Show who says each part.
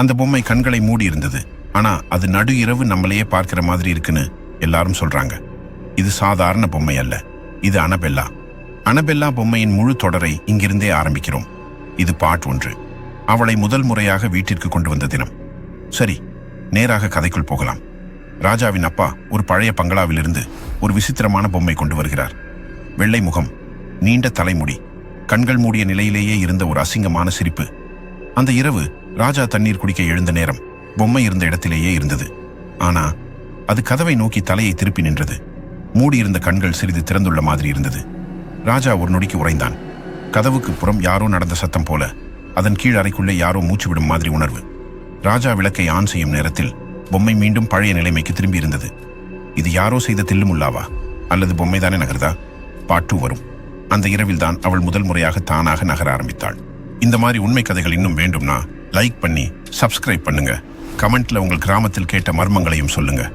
Speaker 1: அந்த பொம்மை கண்களை மூடி இருந்தது. ஆனா அது நடு இரவு நம்மளையே பார்க்கிற மாதிரி இருக்குன்னு எல்லாரும் சொல்றாங்க. இது சாதாரண பொம்மை அல்ல. இது அனபெல்லா. அனபெல்லா பொம்மையின் முழு தொடரை இங்கிருந்தே ஆரம்பிக்கிறோம். இது பாட் ஒன்று. அவளை முதல் முறையாக வீட்டிற்கு கொண்டு வந்த தினம். சரி நேராக கதைக்குள் போகலாம். ராஜாவின் அப்பா ஒரு பழைய பங்களாவிலிருந்து ஒரு விசித்திரமான பொம்மை கொண்டு வருகிறார். வெள்ளை முகம் நீண்ட தலைமுடி கண்கள் மூடிய நிலையிலேயே இருந்த ஒரு அசிங்கமான சிரிப்பு. அந்த இரவு ராஜா தண்ணீர் குடிக்க எழுந்த நேரம் பொம்மை இருந்த இடத்திலேயே இருந்தது. ஆனா அது கதவை நோக்கி தலையை திருப்பி நின்றது. மூடியிருந்த கண்கள் சிறிது திறந்துள்ள மாதிரி இருந்தது. ராஜா ஒரு நொடிக்கு உறைந்தான். கதவுக்கு புறம் யாரோ நடந்த சத்தம் போல அதன் கீழ் அறைக்குள்ளே யாரோ மூச்சு விடும் மாதிரி உணர்வு. ராஜா விளக்கை ஆன் செய்யும் நேரத்தில் பொம்மை மீண்டும் பழைய நிலைமைக்கு திரும்பி இருந்தது இது யாரோ செய்த தில்லுமுல்லாவா? அல்லது பொம்மைதானே நகர்தா? பாட்டு வரும். அந்த இரவில்தான் அவள் முதல் முறையாக தானாக நகர ஆரம்பித்தாள். இந்த மாதிரி உண்மை கதைகள் இன்னும் வேண்டும்னா லைக் பண்ணி சப்ஸ்கிரைப் பண்ணுங்க. கமெண்ட்ல உங்கள் கிராமத்தில் கேட்ட மர்மங்களையும் சொல்லுங்க.